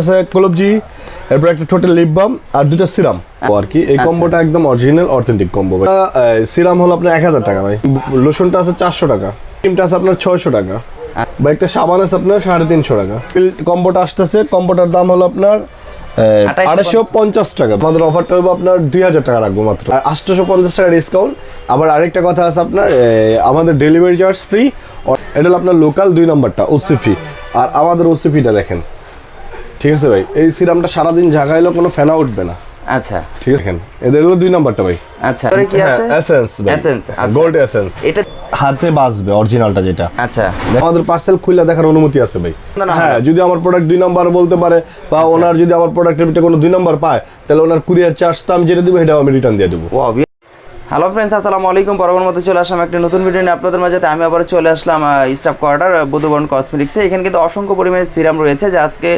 আছে কলবজি এরপর একটা টোটাল লিপ বাম আর দুটো সিরাম আর কি এই আচ্ছা। কম্বোটা একদম অরিজিনাল অথেন্টিক কম্বো সিরাম হলো আপনার এক হাজার টাকা ভাই। লোশনটা আছে চারশো টাকা ক্রিমটা আছে আপনার ছয়শো টাকা। আচ্ছা। বা একটা সাবান আছে আপনার সাড়ে তিনশো টাকা। কম্বোটা আসতেছে কম্বোটার দাম হলো আপনার আড়াইশো পঞ্চাশ টাকা। আমাদের অফারটা হবে আপনার দুই হাজার টাকা রাখব মাত্র। আর আটশোশো পঞ্চাশ টাকা ডিসকাউন্ট আবার আরেকটা কথা আছে আপনার আমাদের ডেলিভারি চার্জ ফ্রি এটা হলো আপনার লোকাল দুই নম্বরটা ওসিফি আর আমাদের ওসিফিটা দেখেন। ঠিক আছে ভাই? এই সিরামটা সারাদিন জাগাইলেও কোনো ফেনা উঠবে না। আচ্ছা। ঠিক আছে? এদের হলো দুই নাম্বারটা ভাই। আচ্ছা কি আছে? এসেন্স আচ্ছা। গোল্ড এসেন্স এটা হাতে বাজবে অরিজিনালটা যেটা। আচ্ছা। আমাদের পার্সেল খুলে দেখার অনুমতি আছে ভাই। হ্যাঁ যদি আমার প্রোডাক্ট দুই নাম্বার বলতে পারে বা আচ্ছা। ওনার যদি আমার প্রোডাক্টের ভিতরে কোনো দুই নাম্বার পায় তাহলে ওনার কুরিয়ার চার্জটা আমি যেটা দিব সেটা আমি রিটার্ন দিয়ে দেবো। হ্যালো ফ্রেন্ডস আসসালামু আলাইকুম। পরবর্তী মতো চলে আসলাম একটা নতুন ভিডিও নিয়ে আপনাদের মাঝে। আমি আবার চলে আসলাম স্টাফ কোয়ার্টার বুধবরণ কসমেটিক্সে এখানে কিন্তু অসংখ্য পরিমাণে সিরাম রয়েছে যা আজকে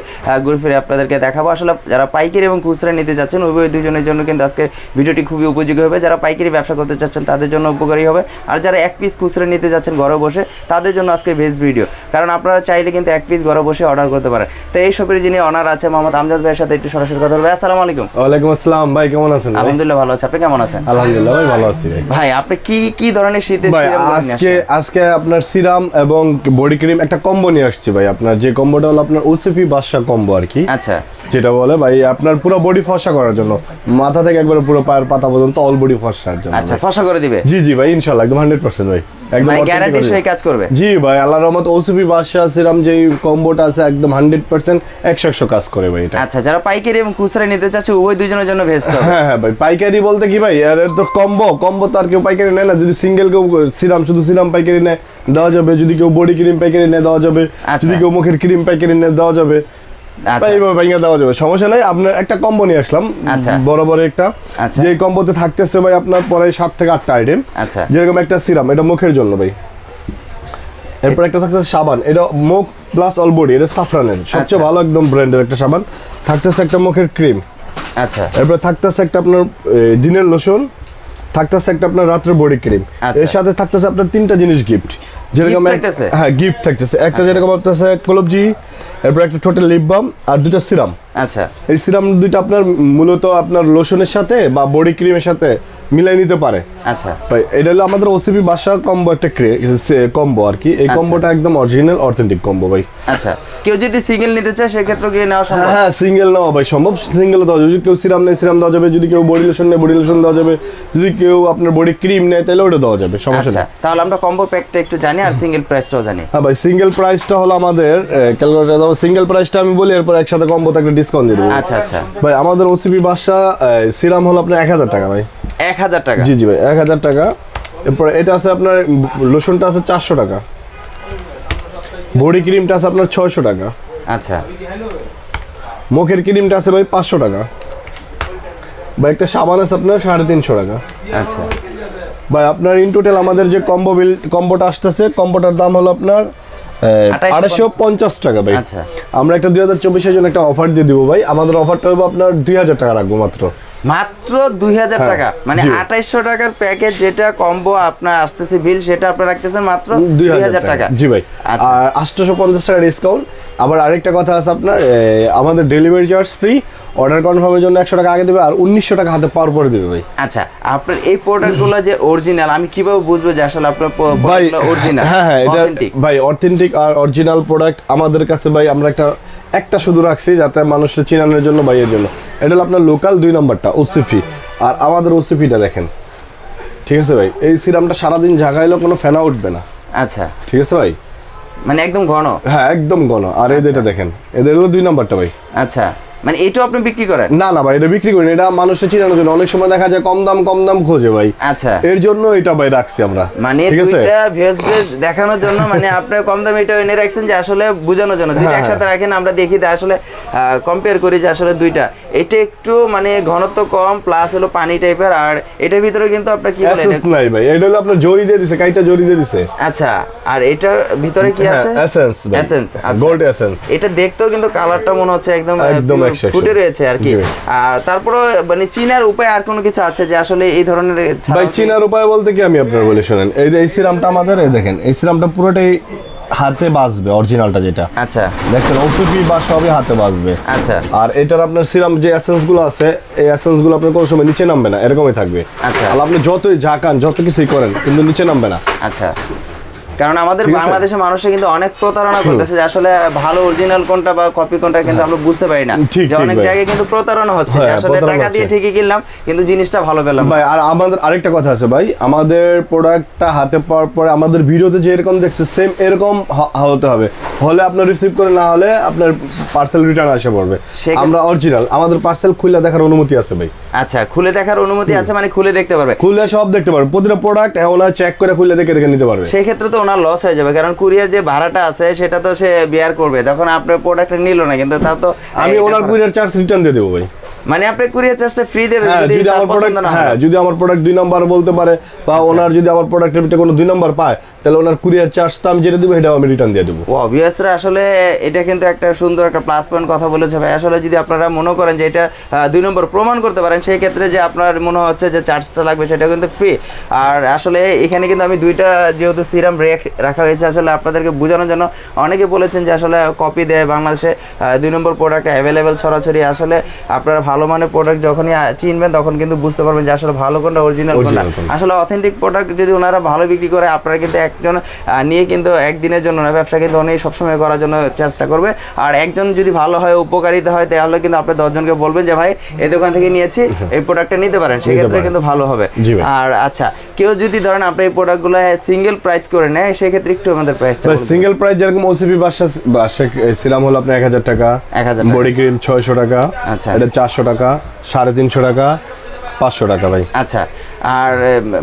ঘুরে ফিরে আপনাদেরকে দেখাবো। আসলে যারা পাইকারি এবং খুচরা নিতে যাচ্ছেন উভয় দুজনের জন্য কিন্তু আজকে ভিডিওটি খুবই উপযোগী হবে। যারা পাইকারি ব্যবসা করতে চাচ্ছেন তাদের জন্য উপকারী হবে। আর যারা এক পিস খুচরা নিতে যাচ্ছেন ঘরে বসে তাদের জন্য আজকে বেস্ট ভিডিও কারণ আপনারা চাইলে কিন্তু এক পিস ঘরে বসে অর্ডার করতে পারেন। তো এই সবের যিনি অনার আছে মোহাম্মদ আমজাদ ভাইয়ের সাথে একটু সরাসরি কথা বলবে। আসসালামু আলাইকুম। ওয়ালাইকুম আসসালাম। ভাই কেমন আছেন? আলহামদুলিল্লাহ ভালো আছে। আপনি কেমন আছেন? আলহামদুলিল্লাহ ভাই ভালো আছি ভাই। ভাই আপনি কি কি ধরনের শীতের সিরাম আজকে আজকে আপনার সিরাম এবং বডি ক্রিম একটা কম্বো নিয়ে আসছি ভাই আপনার। যে কম্বোটা হলো আপনার ওসিপি বাদশা কম্বো আর কি। আচ্ছা। যেটা বলে ভাই আপনার পুরো বডি ফসা করার জন্য। মাথা থেকে একবার পুরো পায়ের পাতা পর্যন্ত অল বডি ফসার জন্য আচ্ছা ফসা করে দিবে? জি জি ভাই ইনশাল্লাহ একদম হান্ড্রেড পার্সেন্ট ভাই। একদম মানে গ্যারান্টি original। সই কাজ করবে? জি ভাই আল্লাহ রহমত ওসিপি বাদশাহ সিরাম যে কম্বোটা আছে একদম হান্ড্রেড পার্সেন্ট একশো একশো কাজ করে ভাই এটা। আচ্ছা যারা পাইকারি এবং খুচরা নিতে চাচ্ছে উভয় দুজনের জন্য বেস্ট হবে। হ্যাঁ হ্যাঁ ভাই পাইকারি বলতে কি ভাই এর তো কম্বো কম্বো তো আর কেউ পাইকারি নেয় না। যদি সিঙ্গেল কেউ সিরাম শুধু সিরাম পাইকারি নেয় দেওয়া যাবে। যদি কেউ বডি ক্রিম পাইকারি নেয় দেওয়া যাবে। আচ্ছা। যদি কেউ মুখের ক্রিম পাইকারি নেয় দেওয়া যাবে। এইভাবে ভাইঙ্গা দেওয়া যাবে। সমস্যা নাই আপনার একটা কম্বো নিয়ে আসলাম। আচ্ছা। বড় বড় একটা। আচ্ছা। যে কম্বোতে থাকতেছে ভাই আপনার পরে সাত থেকে আটটা আইটেম আচ্ছা। যেরকম একটা সিরাম এটা মুখের জন্য ভাই। এরপর একটা থাকতেছে সাবান। এটা মুখ প্লাস অল বডি এটা সাফরানের সবচেয়ে। ভালো একদম ব্র্যান্ডের একটা সাবান। থাকতেছে একটা মুখের ক্রিম আচ্ছা। এরপর থাকতেছে একটা আপনার দিনের লোশন থাকতেছে একটা আপনার রাত্রের বডি ক্রিম। এর সাথে থাকতেছে আপনার তিনটা জিনিস গিফট যেরকম হ্যাঁ গিফট থাকতেছে। একটা যেরকম আপনার কলবজি এরপর একটা টোটাল লিপ বাম আর দুটো সিরাম আচ্ছা। এই সিরাম দুইটা আপনার মূলত আপনার লোশনের সাথে বা বডি ক্রিমের সাথে মিলাই নিতে পারে। আচ্ছা। এটা হলো আমাদের ওসিপি বাসার কম্বো একটা কম্বো আর কি। এই আচ্ছা। কম্বোটা একদম অরিজিনাল অথেন্টিক কম্বো ভাই। আচ্ছা। কেউ যদি সিঙ্গেল নিতে চায় সেক্ষেত্রে গিয়ে নেওয়া সম্ভব? হ্যাঁ সিঙ্গেল নেওয়া ভাই সম্ভব। সিঙ্গেল দেওয়া যাবে। যদি কেউ সিরাম নেয় সিরাম দেওয়া যাবে। যদি কেউ বডি লোশন নেয় বডি লোশন দেওয়া যাবে। যদি কেউ আপনার বডি ক্রিম নেয় তাহলে ওটা দেওয়া যাবে। সমস্যা আচ্ছা। নেই। তাহলে আমরা কম্বো প্যাকটা একটু জানি আর সিঙ্গেল প্রাইসটাও জানি। হ্যাঁ ভাই সিঙ্গেল প্রাইসটা হলো আমাদের ক্যালকুলেটার সিঙ্গেল প্রাইসটা আমি বলি এরপর একসাথে কম্বোতে একটা ডিসকাউন্ট দিয়ে দেবো। আচ্ছা আচ্ছা। ভাই আমাদের ওসিপি বাসা সিরাম হলো আপনার এক হাজার টাকা ভাই। এক হাজার টাকা? জি জি ভাই এক হাজার টাকা। এরপর এটা আছে আপনার লোশনটা আছে চারশো টাকা। বডি ক্রিমটা আছে আপনার ছয়শো টাকা। আচ্ছা। মুখের ক্রিমটা আছে ভাই পাঁচশো টাকা। বা একটা সাবান আছে আপনার সাড়ে তিনশো টাকা। আচ্ছা। ভাই আপনার ইন টোটাল আমাদের যে কম্বো বিল কম্বোটা আসতেছে কম্বোটার দাম হলো আপনার আড়াইশো পঞ্চাশ। টাকা ভাই। আচ্ছা। আমরা একটা দুই হাজার চব্বিশের জন্য একটা অফার দিয়ে দিব ভাই। আমাদের অফারটা হবে আপনার দুই হাজার টাকা রাখব মাত্র। মাত্র দুই হাজার হ্যাঁ, টাকা। মানে। আঠাইশশো টাকার প্যাকেজ যেটা কম্বো আপনার আসতেছে বিল সেটা আপনার রাখতেছেন মাত্র দুই হাজার টাকা। জি ভাই। আচ্ছা। আটশোশো পঞ্চাশ টাকা ডিসকাউন্ট আবার আরেকটা কথা আছে আপনার আমাদের ডেলিভারি চার্জ ফ্রি অর্ডার কনফার্মের জন্য একশো টাকা আগে দেবে আর উনিশশো টাকা হাতে পাওয়ার পরে দেবে ভাই। আচ্ছা আপনার এই প্রোডাক্টগুলো যে অরিজিনাল আমি কীভাবে বুঝব যে আসলে আপনার ভাই অরিজিনাল হ্যাঁ হ্যাঁ এটা ভাই অথেন্টিক আর অরিজিনাল প্রোডাক্ট আমাদের কাছে ভাই আমরা একটা একটা শুধু রাখছি যাতে মানুষের চিনানোর জন্য বাইয়ের জন্য। এটা হলো আপনার লোকাল দুই নম্বরটা ওসিফি আর আমাদের ওসিফিটা দেখেন। ঠিক আছে ভাই? এই সিরামটা সারাদিন জাগাইলেও কোনো ফেনা উঠবে না। আচ্ছা। ঠিক আছে ভাই? মানে একদম ঘন? হ্যাঁ একদম ঘন। আর এদের এটা দেখেন। এদের হলো দুই নম্বরটা ভাই। আচ্ছা। মানে এটাও আপনি বিক্রি করেন? না না ভাই এটা বিক্রি করি এটা মানুষের চিনানোর জন্য। অনেক সময় দেখা যায় কম দাম কম দাম খোঁজে ভাই। আচ্ছা। এর জন্য এটা ভাই রাখছি আমরা। মানে দুইটা ভেজ দেখানোর জন্য মানে আপনার কম দামে এটা এনে রাখছেন যে আসলে বোঝানোর জন্য। দুইটা হ্যাঁ, একসাথে রাখেন আমরা দেখি যে আসলে কম্পেয়ার করি যে আসলে দুইটা। এটা একটু মানে ঘনত্ব কম প্লাস হলো পানি টাইপের আর এটার ভিতরে কিন্তু আপনার কি বলে এসেন্স নাই ভাই। এটা হলো আপনার জরি দিয়ে দিছে কাইটা জরি দিয়ে দিছে। আচ্ছা আর এটার ভিতরে কি হ্যাঁ আছে? এসেন্স ভাই। এসেন্স গোল্ড এসেন্স এটা দেখতেও কিন্তু কালারটা মনে হচ্ছে একদম একদম। ফুটে রয়েছে আর কি। আর তারপরে মানে চিনার উপায় আর কোনো কিছু আছে যে আসলে এই ধরনের ভাই চিনার উপায় বলতে কি আমি আপনার বলে শোনেন? এই যে এই সিরামটা আমাদের এই দেখেন এই সিরামটা পুরোটাই হাতে বাজবে অরিজিনালটা যেটা। আচ্ছা। দেখছেন ওসিপি বা সবই হাতে বাজবে আচ্ছা। আর এটার আপনার সিরাম যে এসেন্সগুলো আছে এই এসেন্সগুলো আপনার কোনো সময় নিচে নামবে না এরকমই থাকবে। আচ্ছা। আপনি যতই ঝাঁকান যত কিছুই করেন কিন্তু নিচে নামবে না। আচ্ছা। কারণ আমাদের বাংলাদেশের মানুষে কিন্তু অনেক প্রতারণা করতেছে যে আসলে ভালো অরিজিনাল কোনটা বা কপি কোনটা কিন্তু আমরা বুঝতে পারি না। যে অনেক জায়গায় কিন্তু প্রতারণা হচ্ছে হ্যাঁ, আসলে টাকা দিয়ে ঠিকই কিনলাম কিন্তু জিনিসটা ভালো পেলাম ভাই আর আমাদের আরেকটা কথা আছে ভাই আমাদের প্রোডাক্টটা হাতে পাওয়ার পরে আমাদের ভিডিওতে যে এরকম দেখছে সেম এরকম হতে হবে। হলে আপনার রিসিভ করে না হলে আপনার পার্সেল রিটার্ন আসে পড়বে। আমরা অরিজিনাল আমাদের পার্সেল খুলে দেখার অনুমতি আছে ভাই। আচ্ছা খুলে দেখার অনুমতি আছে মানে খুলে দেখতে পারবে। খুলে সব দেখতে পারবে। প্রতিটা প্রোডাক্ট ওনার চেক করে খুলে দেখে দেখে নিতে পারবে। সেই ক্ষেত্রে তো ওনার লস হয়ে যাবে। কারণ কুরিয়ার যে ভাড়াটা আছে সেটা তো সে বিয়ার করবে। তখন আপনার প্রোডাক্টটা নিল না কিন্তু তা তো আমি ওনার কুরিয়ার চার্জ রিটার্ন দিয়ে দেবো ভাই। মানে আপনি কুরিয়ার চার্জটা ফ্রি দেবে হ্যাঁ যদি যদি আমার প্রোডাক্ট হ্যাঁ যদি আমার প্রোডাক্ট দুই নাম্বার বলতে পারে বা ওনার যদি আমার প্রোডাক্টের ভিতরে কোনো দুই নাম্বার পায় তাহলে ওনার কুরিয়ার চার্জটা আমি যেটা দিব সেটাও আমি রিটার্ন দিয়ে দেবো। ও অবভিয়াসলি আসলে এটা কিন্তু একটা সুন্দর একটা প্লাস পয়েন্ট কথা বলেছে ভাই। আসলে যদি আপনারা মনে করেন যে এটা দুই নম্বর প্রমাণ করতে পারেন সেই ক্ষেত্রে যে আপনার মনে হচ্ছে যে চার্জটা লাগবে সেটা কিন্তু ফ্রি আর আসলে এখানে কিন্তু আমি দুইটা যেহেতু সিরাম রাখা হয়েছে আসলে আপনাদেরকে বোঝানোর জন্য অনেকে বলেছেন যে আসলে কপি দেয় বাংলাদেশে দুই নম্বর প্রোডাক্ট অ্যাভেলেবেল ছড়াছড়ি আসলে আপনারা ভালো মানের প্রোডাক্ট যখনই চিনবেন তখন কিন্তু বুঝতে পারবেন যে আসলে ভালো কোনটা অরিজিনাল কোনটা। আসলে অথেন্টিক প্রোডাক্ট যদি ওনারা ভালো বিক্রি করে আপনারা কিন্তু একজন নিয়ে কিন্তু একদিনের জন্য না ব্যবসা কিন্তু অনেক সবসময় করার জন্য চেষ্টা করবে। আর একজন যদি ভালো হয় উপকারিতা হয় তাহলে কিন্তু আপনি দশজনকে বলবেন যে ভাই এই দোকান থেকে নিয়েছি এই প্রোডাক্টটা নিতে পারেন। সেক্ষেত্রে কিন্তু ভালো হবে। আর আচ্ছা কেউ যদি ধরেন আপনি এই প্রোডাক্টগুলো সিঙ্গেল প্রাইস করে নেয় সেক্ষেত্রে একটু আমাদের প্রাইসটা সিঙ্গেল প্রাইস যেরকম ওসিপি বাসা সিরাম হলো আপনার এক হাজার টাকা। 1000 টাকা। বডি ক্রিম ছয়শো টাকা। আচ্ছা। এটা চারশো টাকা সাড়ে তিনশো টাকা পাঁচশো টাকা ভাই। আচ্ছা আর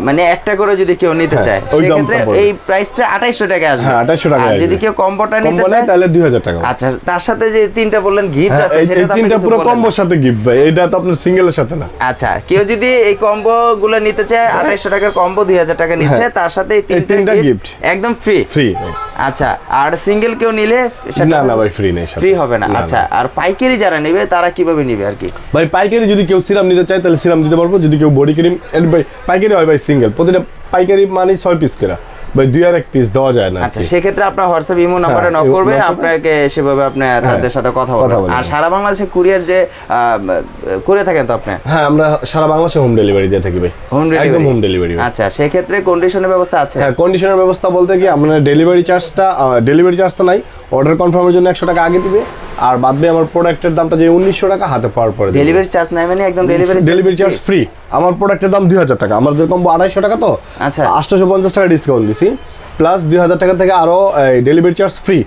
মানে একটা করে যদি কেউ নিতে হ্যাঁ, চায় সেক্ষেত্রে এই প্রাইসটা আঠাইশশো টাকা আসবে। হ্যাঁ, 2800 টাকা আর যদি কেউ কম্বোটা নিতে চায় তাহলে দুই হাজার টাকা। আচ্ছা তার সাথে যে তিনটা বললেন গিফট হ্যাঁ, আছে সেটা তো তিনটা পুরো কম্বোর সাথে গিফট ভাই এটা তো আপনার সিঙ্গেলের সাথে না। আচ্ছা কেউ যদি এই কম্বো গুলো নিতে চায় আঠাইশশো টাকার কম্বো দুই হাজার টাকা নিচ্ছে তার সাথে এই তিনটা গিফট একদম ফ্রি ফ্রি আচ্ছা আর সিঙ্গেল কেউ নিলে না না ভাই ফ্রি নেই ফ্রি হবে না। আচ্ছা আর পাইকারি যারা নেবে তারা কীভাবে নিবে আর কি? ভাই পাইকারি যদি কেউ সিরাম নিতে চায় তাহলে সিরাম দিতে পারব যদি কেউ বডি ক্রিম ভাই পাইকারি হয় ভাই সিঙ্গেল প্রতিটা পাইকারি মানে ছয় পিস করে। ভাই দুই আর এক পিস দেওয়া যায় না আচ্ছা সেক্ষেত্রে আপনার হোয়াটসঅ্যাপ ইমো নাম্বারে হ্যাঁ, নক করবে আপনাকে সেভাবে আপনি তাদের সাথে কথা বলবেন। আর সারা বাংলাদেশে কুরিয়ার যে করে থাকেন তো আপনি? হ্যাঁ আমরা সারা বাংলাদেশে হোম ডেলিভারি দিয়ে থাকি ভাই। হোম একদম ডেলিভারি হোম ডেলিভারি আচ্ছা সেক্ষেত্রে কন্ডিশনের ব্যবস্থা আছে? হ্যাঁ কন্ডিশনের ব্যবস্থা বলতে কি আপনার ডেলিভারি চার্জটা ডেলিভারি চার্জটা নাই। অর্ডার কনফার্মের জন্য একশো টাকা আগে দিবে। আর বাদ দিয়ে আমার প্রোডাক্টের দামটা যে উনিশশো টাকা হাতে পাওয়ার পরে ডেলিভারি চার্জ নাই মানে একদম ডেলিভারি ডেলিভারি চার্জ ফ্রি আমার প্রোডাক্টের দাম দুই হাজার টাকা। আমার যেরকম আড়াইশো টাকা তো আচ্ছা। আটশোশো পঞ্চাশ টাকা ডিসকাউন্ট দিছি। প্লাস দুই হাজার টাকা থেকে আরও ডেলিভারি চার্জ ফ্রি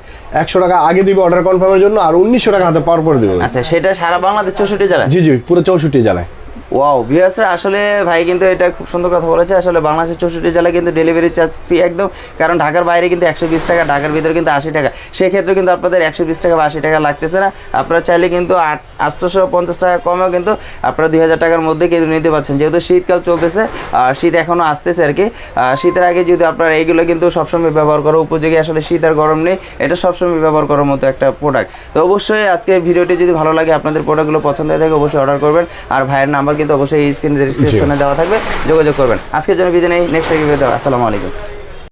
একশো টাকা আগে দিবে অর্ডার কনফার্মের জন্য আর উনিশশো টাকা হাতে পাওয়ার পরে দিবে। আচ্ছা সেটা সারা বাংলাদেশ চৌষট্টি জেলায়? জি জি পুরো চৌষট্টি জেলায়। ওয়াও ভিউয়ার্সরা আসলে ভাই কিন্তু এটা খুব সুন্দর কথা বলেছে। আসলে বাংলাদেশের চৌষট্টি জেলায় কিন্তু ডেলিভারি চার্জ ফ্রি একদম। কারণ ঢাকার বাইরে কিন্তু একশো বিশ টাকা, ঢাকার ভিতরে কিন্তু আশি টাকা। সেক্ষেত্রে কিন্তু আপনাদের একশো বিশ টাকা বা আশি টাকা লাগতেছে না। আপনারা চাইলে কিন্তু আট আটশোশো পঞ্চাশ টাকা কমেও কিন্তু আপনারা দুই হাজার টাকার মধ্যে কিন্তু নিতে পারছেন। যেহেতু শীতকাল চলতেছে শীত এখনও আসতেছে আর কি। শীতের আগে যদি আপনারা এইগুলো কিন্তু সবসময় ব্যবহার করা উপযোগী, আসলে শীত আর গরম নেই, এটা সবসময় ব্যবহার করার মতো একটা প্রোডাক্ট তো অবশ্যই আজকের ভিডিওটি যদি ভালো লাগে, আপনাদের প্রোডাক্টগুলো পছন্দ হয়ে থাকে, অবশ্যই অর্ডার করবেন। আর ভাইয়ের নাম্বার কিন্তু অবশ্যই এই স্ক্রিনে ডিসক্রিপশনে দেওয়া থাকবে। যোগাযোগ করবেন। আজকের জন্য বিদায় নেই। নেক্সট ভিডিও আসসালামু আলাইকুম।